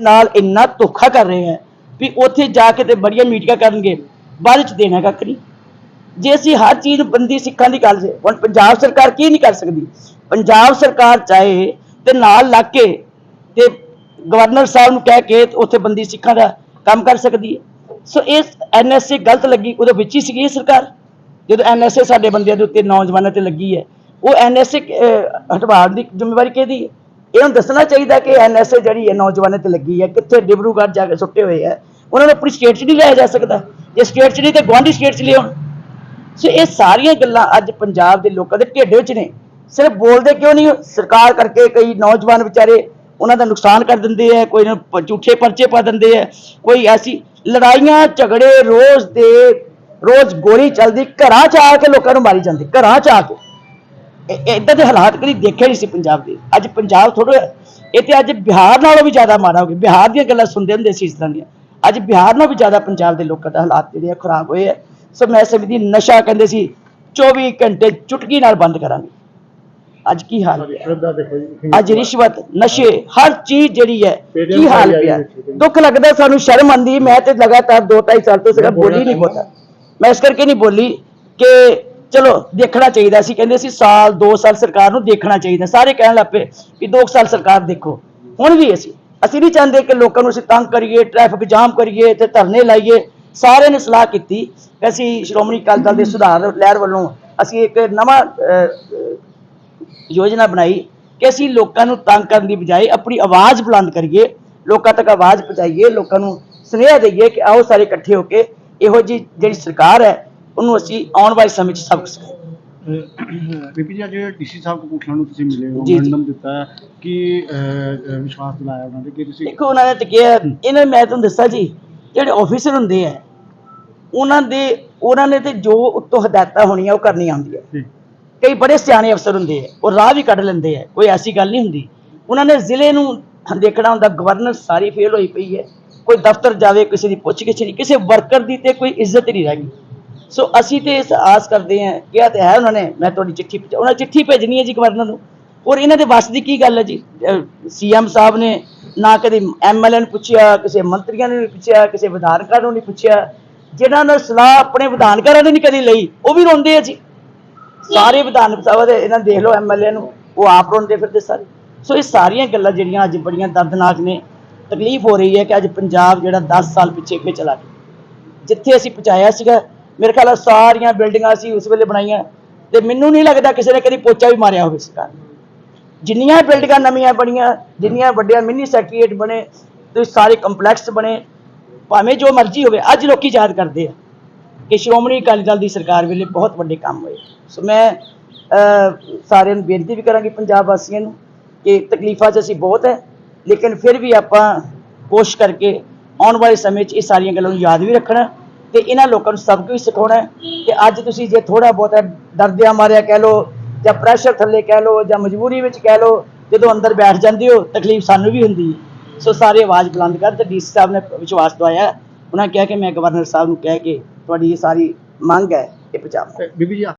ਨਾਲ ਇੰਨਾ ਧੋਖਾ ਕਰ ਰਹੇ ਹੈ ਵੀ ਉੱਥੇ ਜਾ ਕੇ ਤੇ ਬੜੀਆਂ ਮੀਟਿੰਗਾਂ ਕਰਨਗੇ, ਬਾਅਦ ਚ ਦੇਣਾ ਕੱਖ ਨਹੀਂ। ਜੇ ਅਸੀਂ ਹਰ ਚੀਜ਼ ਬੰਦੀ ਸਿੱਖਾਂ ਦੀ ਗੱਲ ਸੇ, ਹੁਣ ਪੰਜਾਬ ਸਰਕਾਰ ਕੀ ਨਹੀਂ ਕਰ ਸਕਦੀ? ਪੰਜਾਬ ਸਰਕਾਰ ਚਾਹੇ ਤੇ ਨਾਲ ਲੱਗ ਕੇ ਤੇ ਗਵਰਨਰ ਸਾਹਿਬ ਨੂੰ ਕਹਿ ਕੇ ਉੱਥੇ ਬੰਦੀ ਸਿੱਖਾਂ ਦਾ ਕੰਮ ਕਰ ਸਕਦੀ ਹੈ। ਸੋ ਇਸ ਐਨਐਸਏ ਗਲਤ ਲੱਗੀ, ਉਹਦੇ ਵਿੱਚ ਹੀ ਸੀਗੀ ਸਰਕਾਰ। ਜਦੋਂ ਐਨਐਸਏ ਸਾਡੇ ਬੰਦਿਆਂ ਦੇ ਉੱਤੇ ਨੌਜਵਾਨਾਂ ਤੇ ਲੱਗੀ ਹੈ, ਉਹ ਐਨਐਸਏ ਹਟਵਾਉਣ ਦੀ ਜ਼ਿੰਮੇਵਾਰੀ ਕਿਹਦੀ ਹੈ? ਇਹਨੂੰ ਦੱਸਣਾ ਚਾਹੀਦਾ ਕਿ ਐਨਐਸਏ ਜਿਹੜੀ ਹੈ ਨੌਜਵਾਨਾਂ ਤੇ ਲੱਗੀ ਹੈ, ਕਿੱਥੇ ਡਿਬਰੂਗੜ੍ਹ ਜਾ ਕੇ ਸੁੱਟੇ ਹੋਏ ਹੈ। ਉਹਨਾਂ ਨੂੰ ਆਪਣੀ ਸਟੇਟ 'ਚ ਨਹੀਂ ਲਿਆ ਜਾ ਸਕਦਾ। ਜੇ ਸਟੇਟ 'ਚ ਨਹੀਂ ਤੇ ਗੁਆਂਢੀ ਸਟੇਟ 'ਚ ਲਿਆਉਣ। ਸੋ ਇਹ ਸਾਰੀਆਂ ਗੱਲਾਂ ਅੱਜ ਪੰਜਾਬ ਦੇ ਲੋਕਾਂ ਦੇ ਢਿੱਡ ਵਿੱਚ ਨੇ। ਸਿਰਫ ਬੋਲਦੇ ਕਿਉਂ ਨਹੀਂ ਸਰਕਾਰ ਕਰਕੇ ਕਈ ਨੌਜਵਾਨ ਵਿਚਾਰੇ ਉਹਨਾਂ ਦਾ ਨੁਕਸਾਨ ਕਰ ਦਿੰਦੇ ਆ ਕੋਈ ਨਾ ਝੂਠੇ ਪਰਚੇ ਪਾ ਦਿੰਦੇ ਆ ਕੋਈ ਐਸੀ ਲੜਾਈਆਂ, ਝਗੜੇ ਰੋਜ਼ ਦੇ ਰੋਜ਼ ਗੋਲੀ ਚੱਲਦੀ, ਘਰਾਂ 'ਚ ਆ ਕੇ ਲੋਕਾਂ ਨੂੰ ਮਾਰੀ ਜਾਂਦੀ, ਘਰਾਂ 'ਚ ਆ ਕੇ। ਇਦਾਂ ਦੇ ਹਾਲਾਤ ਕਦੀ ਦੇਖੇ ਨਹੀਂ ਸੀ ਪੰਜਾਬ ਦੇ। ਅੱਜ ਪੰਜਾਬ ਥੋੜਾ ਇਹ ਤੇ ਅੱਜ ਬਿਹਾਰ ਨਾਲੋਂ ਵੀ ਜ਼ਿਆਦਾ ਮਾੜਾ ਹੋ ਗਿਆ। ਬਿਹਾਰ ਦੀਆਂ ਗੱਲਾਂ ਸੁਣਦੇ ਹੁੰਦੇ ਸੀ ਇਸ ਤਰ੍ਹਾਂ ਦੀਆਂ। ਅੱਜ ਬਿਹਾਰ ਨਾਲੋਂ ਵੀ ਜ਼ਿਆਦਾ ਪੰਜਾਬ ਦੇ ਲੋਕਾਂ ਦਾ ਹਾਲਾਤ ਜਿਹੜੇ ਆ ਖਰਾਬ ਹੋਏ ਆ। ਸੋ ਮੈਂ ਸਮਝਦੀ ਨਸ਼ਾ ਕਹਿੰਦੇ ਸੀ 24 ਘੰਟੇ ਚੁਟਕੀ ਨਾਲ ਬੰਦ ਕਰਾਂਗੇ। ਅੱਜ ਕੀ ਹਾਲ ਹੈ? ਅੱਜ ਰਿਸ਼ਵਤ ਨਸ਼ੇ ਹਰ ਚੀਜ਼ ਜਿਹੜੀ ਹੈ ਕੀ ਹਾਲ ਪਿਆ? ਦੁੱਖ ਲੱਗਦਾ ਸਾਨੂੰ ਸ਼ਰਮ ਆਂਦੀ ਮੈਂ ਤੇ ਲਗਾਤਾਰ 2.5 ਸਾਲ ਤੋਂ ਸਿਰਫ ਬੋਲੀ ਨਹੀਂ ਬੋਲਦਾ ਮੈਂ ਇਸ ਕਰਕੇ ਨਹੀਂ ਬੋਲੀ ਕਿ ਚਲੋ ਦੇਖਣਾ ਚਾਹੀਦਾ ਸੀ। ਕਹਿੰਦੇ ਸੀ ਸਾਲ 2 ਸਾਲ ਸਰਕਾਰ ਨੂੰ ਦੇਖਣਾ ਚਾਹੀਦਾ। ਸਾਰੇ ਕਹਿਣ ਲੱਪੇ ਕਿ 2 ਸਾਲ ਸਰਕਾਰ ਦੇਖੋ। ਹੁਣ ਵੀ ਅਸੀਂ ਅਸੀਂ ਨਹੀਂ ਚਾਹੁੰਦੇ ਕਿ ਲੋਕਾਂ ਨੂੰ ਅਸੀਂ ਤੰਗ ਕਰੀਏ ਟ੍ਰੈਫਿਕ ਜਾਮ ਕਰੀਏ ਤੇ ਧਰਨੇ ਲਾਈਏ। ਸਾਰਿਆਂ ਨੇ ਸਲਾਹ ਕੀਤੀ। ਕਿ ਅਸੀਂ ਸ਼੍ਰੋਮਣੀ ਅਕਾਲੀ ਦਲ ਦੇ ਸੁਧਾਰ ਲਹਿਰ ਵੱਲੋਂ ਅਸੀਂ ਇੱਕ ਨਵਾਂ ਅਹ, ਯੋਜਨਾ ਬਣਾਈ ਕਿ ਅਸੀਂ ਲੋਕਾਂ ਨੂੰ ਤੰਗ ਕਰਨ ਦੀ ਬਜਾਏ ਆਪਣੀ ਆਵਾਜ਼ ਬੁਲੰਦ ਕਰੀਏ। ਲੋਕਾਂ ਤੱਕ ਆਵਾਜ਼ ਪਹੁੰਚਾਈਏ ਲੋਕਾਂ ਨੂੰ ਸੁਨੇਹਾ ਦਈਏ ਕਿ ਆਓ ਸਾਰੇ ਇਕੱਠੇ ਹੋ ਕੇ ਇਹੋ ਜੀ ਜਿਹੜੀ ਸਰਕਾਰ ਹੈ ਉਹਨੂੰ ਅਸੀਂ ਆਉਣ ਵਾਲੇ ਸਮੇਂ 'ਚ ਸਬਕ ਸਿਖਾਈਏ ਬੀਪੀ ਜੀ ਅੱਜ ਡੀਸੀ ਸਾਹਿਬ ਕਪੂਰਥਲਾ ਨੂੰ ਤੁਸੀਂ ਮਿਲੇ ਹੋ ਜੀ, ਜੀ। ਮੈਂਡਮ ਦਿੱਤਾ ਕਿ ਅਹ, ਅਹ, ਵਿਸ਼ਵਾਸ ਦਿਲਾਇਆ ਉਹਨਾਂ ਦੇ ਕਿ ਤੁਸੀਂ ਦੇਖੋ ਉਹਨਾਂ ਨੇ ਤਾਂ ਕਿਹਾ ਇਹਨਾਂ ਨੇ ਮੈਂ ਤੁਹਾਨੂੰ ਦੱਸਾਂ ਜੀ ਜਿਹੜੇ ਆਫੀਸਰ ਹੁੰਦੇ ਆ ਉਹਨਾਂ ਦੇ ਉਹਨਾਂ ਨੇ ਤੇ ਜੋ ਉੱਤੋਂ ਹਦਾਇਤਾਂ ਹੋਣੀਆਂ ਉਹ ਕਰਨੀਆਂ ਹੁੰਦੀਆਂ। ਜੀ। ਕਈ ਬੜੇ ਸਿਆਣੇ ਅਫਸਰ ਹੁੰਦੇ ਆ ਉਹ ਰਾਹ ਵੀ ਕੱਢ ਲੈਂਦੇ ਆ ਕੋਈ ਐਸੀ ਗੱਲ ਨਹੀਂ ਹੁੰਦੀ। ਉਹਨਾਂ ਨੇ ਜ਼ਿਲ੍ਹੇ ਨੂੰ ਦੇਖਣਾ ਹੁੰਦਾ ਗਵਰਨਰ ਸਾਰੀ ਫੇਲ ਹੋਈ ਪਈ ਹੈ ਕੋਈ ਦਫ਼ਤਰ ਜਾਵੇ ਕਿਸੇ ਦੀ ਪੁੱਛ ਗਿੱਛ ਨਹੀਂ ਕਿਸੇ ਵਰਕਰ ਦੀ ਤੇ ਕੋਈ ਇੱਜ਼ਤ ਨਹੀਂ ਰਹਿ ਗਈ। ਸੋ ਅਸੀਂ ਤੇ ਇਸ ਆਸ ਕਰਦੇ ਹਾਂ, ਕਿਹਾ ਤੇ ਹੈ ਉਹਨਾਂ ਨੇ, ਮੈਂ ਤੁਹਾਡੀ ਚਿੱਠੀ ਉਹਨਾਂ ਨੇ ਚਿੱਠੀ ਭੇਜਣੀ ਹੈ ਜੀ ਗਵਰਨਰ ਨੂੰ। ਔਰ ਇਹਨਾਂ ਦੇ ਵੱਸ ਦੀ ਕੀ ਗੱਲ ਹੈ ਜੀ? ਸੀਐਮ ਸਾਹਿਬ ਨੇ ਨਾ ਕਦੇ ਐਮਐਲਏ ਨੂੰ ਪੁੱਛਿਆ, ਕਿਸੇ ਮੰਤਰੀਆਂ ਨੂੰ ਨਹੀਂ ਪੁੱਛਿਆ, ਕਿਸੇ ਵਿਧਾਨਕਾਂ ਨੂੰ ਨਹੀਂ ਪੁੱਛਿਆ। ਜਿਨ੍ਹਾਂ ਨੇ ਸਲਾਹ ਆਪਣੇ ਵਿਧਾਨਕਾਰਾਂ ਨੇ ਨਹੀਂ ਕਦੀ ਲਈ, ਉਹ ਵੀ ਰੋਂਦੇ ਆ ਜੀ। ਸਾਰੇ ਵਿਧਾਨ ਸਭਾ ਦੇ, ਇਹਨਾਂ ਦੇਖ ਲਓ ਐਮਐਲਏ ਨੂੰ, ਉਹ ਆਪ ਰੋਂਦੇ ਫਿਰਦੇ ਸਾਰੇ। ਸੋ ਇਹ ਸਾਰੀਆਂ ਗੱਲਾਂ ਜਿਹੜੀਆਂ ਅੱਜ ਬੜੀਆਂ ਦਰਦਨਾਕ ਨੇ, ਤਕਲੀਫ ਹੋ ਰਹੀ ਹੈ ਕਿ ਅੱਜ ਪੰਜਾਬ ਜਿਹੜਾ 10 ਸਾਲ ਪਿੱਛੇ ਅੱਗੇ ਚਲਾ ਗਿਆ। ਜਿੱਥੇ ਅਸੀਂ ਪਹੁੰਚਾਇਆ ਸੀਗਾ ਮੇਰੇ ਖਿਆਲ ਨਾਲ ਸਾਰੀਆਂ ਬਿਲਡਿੰਗਾਂ ਅਸੀਂ ਉਸ ਵੇਲੇ ਬਣਾਈਆਂ ਤੇ ਮੈਨੂੰ ਨਹੀਂ ਲੱਗਦਾ ਕਿਸੇ ਨੇ ਕਦੀ ਪੋਚਾ ਵੀ ਮਾਰਿਆ ਹੋਵੇ ਸਰਕਾਰ ਨੇ। ਜਿੰਨੀਆਂ ਬਿਲਡਿੰਗਾਂ ਨਵੀਆਂ ਬਣੀਆਂ, ਜਿੰਨੀਆਂ ਵੱਡੀਆਂ ਮਿੰਨੀ ਸੈਕਟਰੀਏਟ ਬਣੇ ਤੇ ਸਾਰੇ ਕੰਪਲੈਕਸ ਬਣੇ, ਭਾਵੇਂ ਜੋ ਮਰਜ਼ੀ ਹੋਵੇ, ਅੱਜ ਲੋਕੀ ਯਾਦ ਕਰਦੇ ਆ ਕਿ ਸ਼੍ਰੋਮਣੀ ਅਕਾਲੀ ਦਲ ਦੀ ਸਰਕਾਰ ਵੇਲੇ ਬਹੁਤ ਵੱਡੇ ਕੰਮ ਹੋਏ ਸੋ ਮੈਂ ਸਾਰਿਆਂ ਨੂੰ ਬੇਨਤੀ ਵੀ ਕਰਾਂਗੀ ਪੰਜਾਬ ਵਾਸੀਆਂ ਨੂੰ ਕਿ ਤਕਲੀਫਾਂ 'ਚ ਅਸੀਂ ਬਹੁਤ ਹੈ, ਲੇਕਿਨ ਫਿਰ ਵੀ ਆਪਾਂ ਕੋਸ਼ਿਸ਼ ਕਰਕੇ ਆਉਣ ਵਾਲੇ ਸਮੇਂ 'ਚ ਇਹ ਸਾਰੀਆਂ ਗੱਲਾਂ ਨੂੰ ਯਾਦ ਵੀ ਰੱਖਣਾ ਤੇ ਇਹਨਾਂ ਲੋਕਾਂ ਨੂੰ ਸਭ ਵੀ ਸਿਖਾਉਣਾ ਕਿ ਅੱਜ ਤੁਸੀਂ ਜੇ ਥੋੜਾ ਬਹੁਤਾ ਡਰਦਿਆਂ ਮਾਰਿਆ ਕਹਿ ਲਓ ਜਾਂ ਪ੍ਰੈਸ਼ਰ ਥੱਲੇ ਕਹਿ ਲਓ ਜਾਂ ਮਜਬੂਰੀ ਵਿੱਚ ਕਹਿ ਲਓ, ਜਦੋਂ ਅੰਦਰ ਬੈਠ ਜਾਂਦੇ ਹੋ, ਤਕਲੀਫ ਸਾਨੂੰ ਵੀ ਹੁੰਦੀ ਹੈ। ਸੋ ਸਾਰੇ ਆਵਾਜ਼ ਬੁਲੰਦ ਕਰ ਤੇ ਡੀਸੀ ਸਾਹਿਬ ਨੇ ਵਿਸ਼ਵਾਸ ਦਵਾਇਆ ਉਹਨਾਂ ਕਿਹਾ ਕਿ ਮੈਂ ਗਵਰਨਰ ਸਾਹਿਬ ਨੂੰ ਕਹਿ ਕੇ ਤੁਹਾਡੀ ਇਹ ਸਾਰੀ ਮੰਗ ਹੈ, ਇਹ ਪਹੁੰਚਾਵਾਂ। ਬੀਬੀ ਜੀ